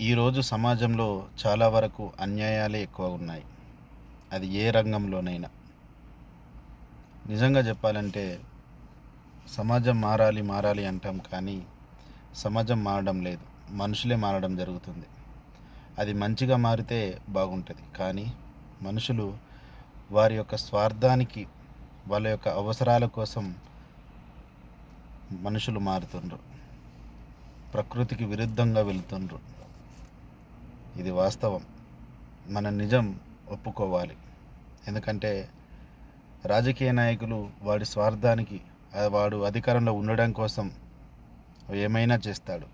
ఈరోజు సమాజంలో చాలా వరకు అన్యాయాలే ఎక్కువ ఉన్నాయి. అది ఏ రంగంలోనైనా. నిజంగా చెప్పాలంటే సమాజం మారాలి మారాలి అంటాం కానీ సమాజం మారడం లేదు. మనుషులే మారడం జరుగుతుంది. అది మంచిగా మారితే బాగుంటుంది. కానీ మనుషులు వారి యొక్క స్వార్థానికి వాళ్ళ యొక్క అవసరాల కోసం మనుషులు మారుతుండ్రు. ప్రకృతికి విరుద్ధంగా వెళుతుండ్రు. ఇది వాస్తవం. మన నిజం ఒప్పుకోవాలి. ఎందుకంటే రాజకీయ నాయకులు వాడి స్వార్థానికి వాడు అధికారంలో ఉండడం కోసం ఏమైనా చేస్తాడు.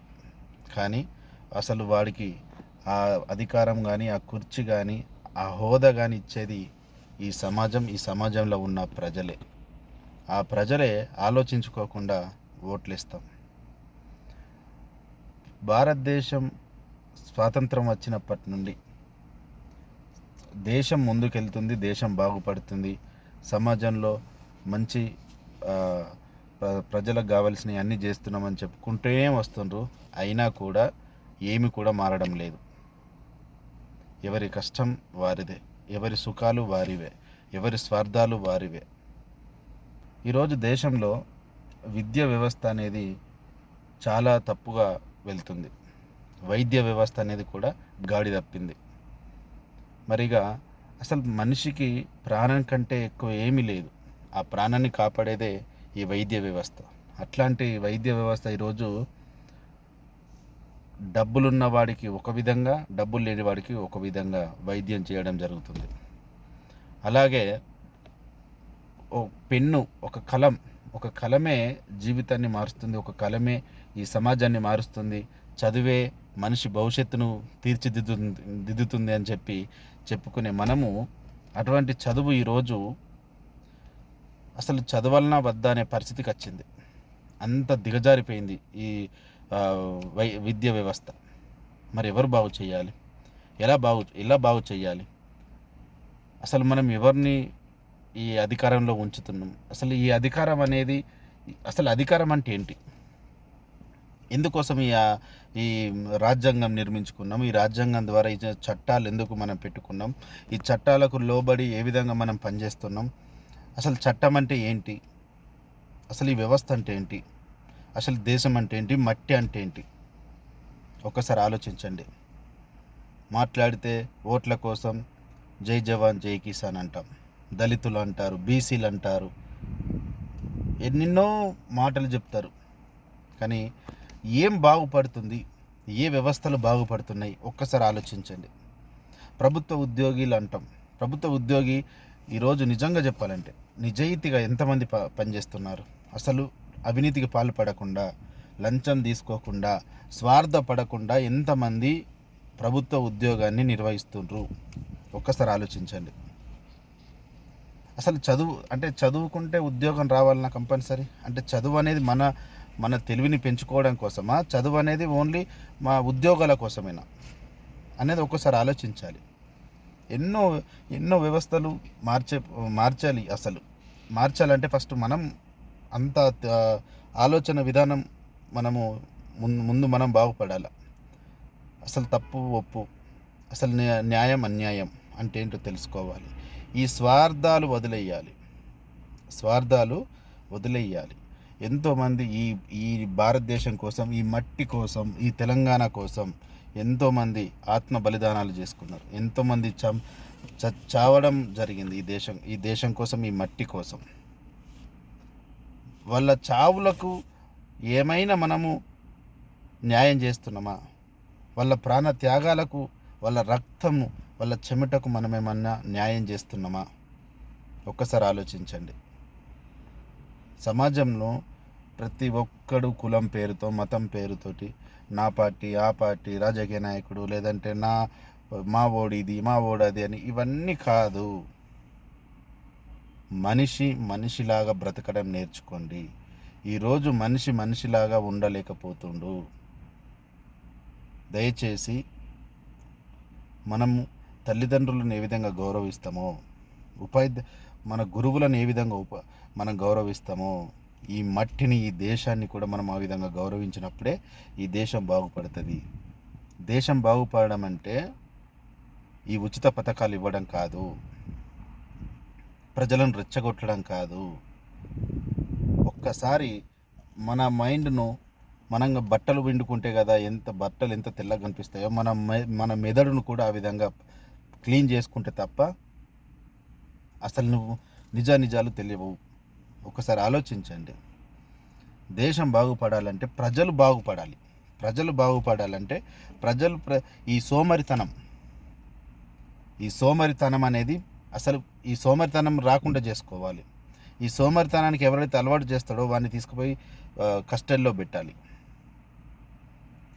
కానీ అసలు వాడికి ఆ అధికారం కానీ ఆ కుర్చీ కానీ ఆ హోదా కానీ ఇచ్చేది ఈ సమాజం ఈ సమాజంలో ఉన్న ప్రజలే. ఆ ప్రజలే ఆలోచించుకోకుండా ఓట్లేస్తాం. భారతదేశం స్వాతంత్రం వచ్చినప్పటి నుండి దేశం ముందుకెళ్తుంది దేశం బాగుపడుతుంది. సమాజంలో మంచి ప్ర- ప్రజలకు కావాల్సినవి అన్నీ చేస్తున్నామని చెప్పుకుంటూనే వస్తుండ్రు. అయినా కూడా ఏమి కూడా మారడం లేదు. ఎవరి కష్టం వారిదే ఎవరి సుఖాలు వారివే ఎవరి స్వార్థాలు వారివే. ఈరోజు దేశంలో విద్య వ్యవస్థ అనేది చాలా తప్పుగా వెళ్తుంది. వైద్య వ్యవస్థ అనేది కూడా గాడి తప్పింది. మరిగా అసలు మనిషికి ప్రాణం కంటే ఎక్కువ ఏమీ లేదు. ఆ ప్రాణాన్ని కాపాడేదే ఈ వైద్య వ్యవస్థ. అట్లాంటి వైద్య వ్యవస్థ ఈరోజు డబ్బులున్న వాడికి ఒక విధంగా డబ్బులు లేని వాడికి ఒక విధంగా వైద్యం చేయడం జరుగుతుంది. అలాగే ఓ పెన్ను ఒక కలం ఒక కలమే జీవితాన్ని మారుస్తుంది ఒక కలమే ఈ సమాజాన్ని మారుస్తుంది. చదివే మనిషి భవిష్యత్తును తీర్చిదిద్దుతుంది దిద్దుతుంది అని చెప్పి చెప్పుకునే మనము అటువంటి చదువు ఈరోజు అసలు చదవాలన్నా వద్దా అనే పరిస్థితికి వచ్చింది. అంత దిగజారిపోయింది ఈ వై విద్య వ్యవస్థ. మరి ఎవరు బాగు చేయాలి? ఎలా బాగు ఎలా బాగు చేయాలి? అసలు మనం ఎవరిని ఈ అధికారంలో ఉంచుతున్నాం? అసలు ఈ అధికారం అనేది అసలు అధికారం అంటే ఏంటి? ఎందుకోసం ఈ ఈ రాజ్యాంగం నిర్మించుకున్నాం? ఈ రాజ్యాంగం ద్వారా ఈ చట్టాలు ఎందుకు మనం పెట్టుకున్నాం? ఈ చట్టాలకు లోబడి ఏ విధంగా మనం పనిచేస్తున్నాం? అసలు చట్టం అంటే ఏంటి? అసలు ఈ వ్యవస్థ అంటే ఏంటి? అసలు దేశం అంటే ఏంటి? మట్టి అంటే ఏంటి? ఒక్కసారి ఆలోచించండి. మాట్లాడితే ఓట్ల కోసం జై జవాన్ జై కిసాన్ అంటాం. దళితులు అంటారు బీసీలు అంటారు. ఎన్నెన్నో మాటలు చెప్తారు. కానీ ఏం బాగుపడుతుంది? ఏ వ్యవస్థలు బాగుపడుతున్నాయి? ఒక్కసారి ఆలోచించండి. ప్రభుత్వ ఉద్యోగులు అంటాం. ప్రభుత్వ ఉద్యోగి ఈరోజు నిజంగా చెప్పాలంటే నిజాయితీగా ఎంతమంది ప పనిచేస్తున్నారు? అసలు అవినీతికి పాల్పడకుండా లంచం తీసుకోకుండా స్వార్థపడకుండా ఎంతమంది ప్రభుత్వ ఉద్యోగాన్ని నిర్వహిస్తుండ్రు? ఒక్కసారి ఆలోచించండి. అసలు చదువు అంటే చదువుకుంటే ఉద్యోగం రావాలన్నా కంపల్సరీ. అంటే చదువు అనేది మన మన తెలివిని పెంచుకోవడం కోసమా? చదువు అనేది ఓన్లీ మా ఉద్యోగాల కోసమేనా? అనేది ఒక్కసారి ఆలోచించాలి. ఎన్నో ఎన్నో వ్యవస్థలు మార్చే మార్చాలి అసలు. మార్చాలంటే ఫస్ట్ మనం అంత ఆలోచన విధానం మనము ముందు ముందు మనం బాగుపడాలి. అసలు తప్పు ఒప్పు అసలు న్యాయం అన్యాయం అంటే ఏంటో తెలుసుకోవాలి. ఈ స్వార్థాలు వదిలేయాలి. స్వార్థాలు వదిలేయాలి. ఎంతోమంది ఈ ఈ భారతదేశం కోసం ఈ మట్టి కోసం ఈ తెలంగాణ కోసం ఎంతోమంది ఆత్మ బలిదానాలు చేసుకున్నారు. ఎంతోమంది చం చ- చావడం జరిగింది ఈ దేశం ఈ దేశం కోసం ఈ మట్టి కోసం. వాళ్ళ చావులకు ఏమైనా మనము న్యాయం చేస్తున్నామా? వాళ్ళ ప్రాణ త్యాగాలకు వాళ్ళ రక్తము వాళ్ళ చెమటకు మనమేమన్నా న్యాయం చేస్తున్నామా? ఒక్కసారి ఆలోచించండి. సమాజంలో ప్రతి ఒక్కడు కులం పేరుతో మతం పేరుతోటి నా పార్టీ ఆ పార్టీ రాజకీయ నాయకుడు లేదంటే నా మా ఓడిది మా ఓడది అని ఇవన్నీ కాదు. మనిషి మనిషిలాగా బ్రతకడం నేర్చుకోండి. ఈరోజు మనిషి మనిషిలాగా ఉండలేకపోతుండు. దయచేసి మనము తల్లిదండ్రులను ఏ విధంగా గౌరవిస్తామో ఉపాధ్యా మన గురువులను ఏ విధంగా ఉప మనం గౌరవిస్తామో ఈ మట్టిని ఈ దేశాన్ని కూడా మనం ఆ విధంగా గౌరవించినప్పుడే ఈ దేశం బాగుపడుతుంది. దేశం బాగుపడడం అంటే ఈ ఉచిత పథకాలు ఇవ్వడం కాదు. ప్రజలను రెచ్చగొట్టడం కాదు. ఒక్కసారి మన మైండ్ను మనం బట్టలు పిండుకుంటే కదా ఎంత బట్టలు ఎంత తెల్లగా కనిపిస్తాయో మన మె- మన మెదడును కూడా ఆ విధంగా క్లీన్ చేసుకుంటే తప్ప అసలు నువ్వు నిజా నిజాలు తెలియవు. ఒకసారి ఆలోచించండి. దేశం బాగుపడాలంటే ప్రజలు బాగుపడాలి. ప్రజలు బాగుపడాలంటే ప్రజలు ప్ర ఈ సోమరితనం. ఈ సోమరితనం అనేది అసలు ఈ సోమరితనం రాకుండా చేసుకోవాలి. ఈ సోమరితనానికి ఎవరైతే అలవాటు చేస్తాడో వాడిని తీసుకుపోయి కష్టల్లో పెట్టాలి.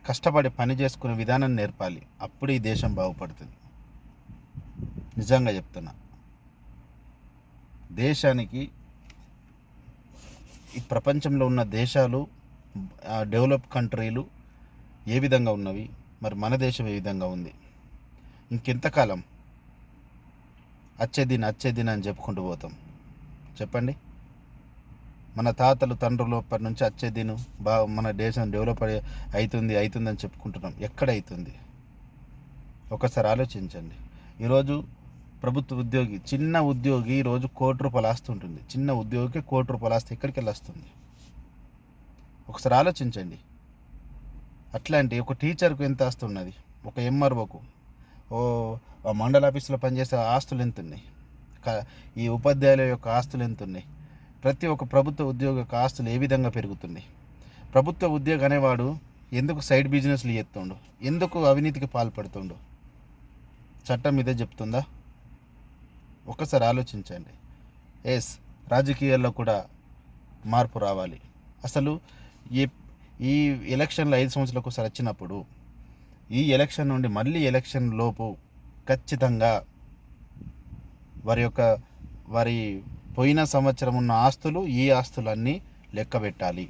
కష్టపడి పని చేసుకునే విధానం నేర్పాలి. అప్పుడు ఈ దేశం బాగుపడుతుంది. నిజంగా చెప్తున్నా. దేశానికి ఈ ప్రపంచంలో ఉన్న దేశాలు డెవలప్ కంట్రీలు ఏ విధంగా ఉన్నవి? మరి మన దేశం ఏ విధంగా ఉంది? ఇంకెంతకాలం? వచ్చేది అచ్చే దిన అని చెప్పుకుంటూ పోతాం. చెప్పండి. మన తాతలు తండ్రులు అప్పటి నుంచి అచ్చేదిను బా మన దేశం డెవలప్ అవుతుంది అవుతుంది అని చెప్పుకుంటున్నాం. ఎక్కడ అవుతుంది ఒకసారి ఆలోచించండి. ఈరోజు ప్రభుత్వ ఉద్యోగి చిన్న ఉద్యోగి రోజు కోటి రూపాయలు ఆస్తి ఉంటుంది. చిన్న ఉద్యోగికి కోటి రూపాయలు ఆస్తి ఎక్కడికి వెళ్ళొస్తుంది? ఒకసారి ఆలోచించండి. అట్లాంటి ఒక టీచర్కు ఎంత ఆస్తి ఉన్నది? ఒక ఎంఆర్ఓకు? ఓ మండల ఆఫీసులో పనిచేసే ఆస్తులు ఎంత ఉన్నాయి ఈ ఉపాధ్యాయుల యొక్క ఆస్తులు ఎంత ఉన్నాయి ప్రతి ఒక్క ప్రభుత్వ ఉద్యోగ యొక్క ఆస్తులు ఏ విధంగా పెరుగుతున్నాయి? ప్రభుత్వ ఉద్యోగి అనేవాడు ఎందుకు సైడ్ బిజినెస్లు చేస్తుండు? ఎందుకు అవినీతికి పాల్పడుతుండు? చట్టం ఇదే చెప్తుందా? ఒక్కసారి ఆలోచించండి. ఎస్ రాజకీయాల్లో కూడా మార్పు రావాలి. అసలు ఈ ఈ ఎలక్షన్లు ఐదు సంవత్సరాలకు ఒకసారి వచ్చినప్పుడు ఈ ఎలక్షన్ నుండి మళ్ళీ ఎలక్షన్ లోపు ఖచ్చితంగా వారి యొక్క వారి పోయిన సంవత్సరం ఉన్న ఆస్తులు ఈ ఆస్తులన్నీ లెక్క పెట్టాలి.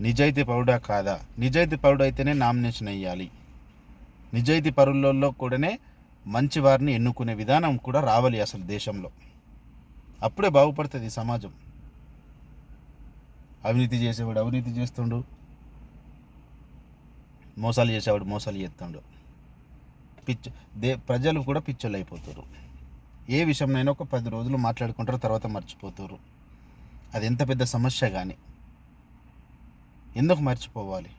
నిజాయితీ పరుడా కాదా? నిజాయితీ పరుడు అయితేనే నామినేషన్ అయ్యాలి నిజాయితీ పరులలో కూడానే మంచివారిని ఎన్నుకునే విధానం కూడా రావాలి అసలు దేశంలో. అప్పుడే బాగుపడుతుంది సమాజం. అవినీతి చేసేవాడు అవినీతి చేస్తుండు. మోసాలు చేసేవాడు మోసాలు చేస్తుండు. పిచ్చు దే ప్రజలు కూడా పిచ్చోళ్ళు అయిపోతారు ఏ విషయంనైనా ఒక పది రోజులు మాట్లాడుకుంటారు తర్వాత మర్చిపోతారు అది ఎంత పెద్ద సమస్య కానీ ఎందుకు మర్చిపోవాలి?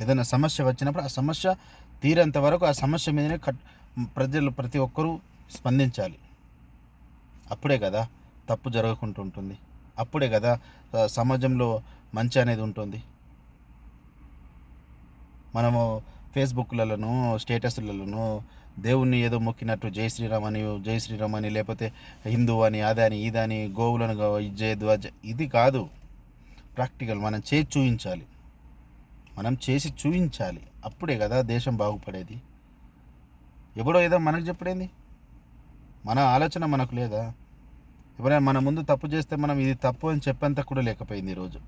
ఏదైనా సమస్య వచ్చినప్పుడు ఆ సమస్య తీరేంత వరకు ఆ సమస్య మీదనే కట్ ప్రజలు ప్రతి ఒక్కరూ స్పందించాలి. అప్పుడే కదా తప్పు జరగకుండా ఉంటుంది. అప్పుడే కదా సమాజంలో మంచి అనేది ఉంటుంది. మనము ఫేస్బుక్లలోను స్టేటస్లలోను దేవుణ్ణి ఏదో మొక్కినట్టు జై శ్రీరామ్ అని జై శ్రీరామ్ అని లేకపోతే హిందూ అని అదని ఇదని గోవులను గో- ఇది కాదు. ప్రాక్టికల్ మనం చేసి చూపించాలి మనం చేసి చూపించాలి అప్పుడే కదా దేశం బాగుపడేది. ఎప్పుడో ఏదో మనకు చెప్పడేంది? మన ఆలోచన మనకు లేదా? ఎవరైనా మన ముందు తప్పు చేస్తే మనం ఇది తప్పు అని చెప్పేంత కూడా లేకపోయింది ఈరోజు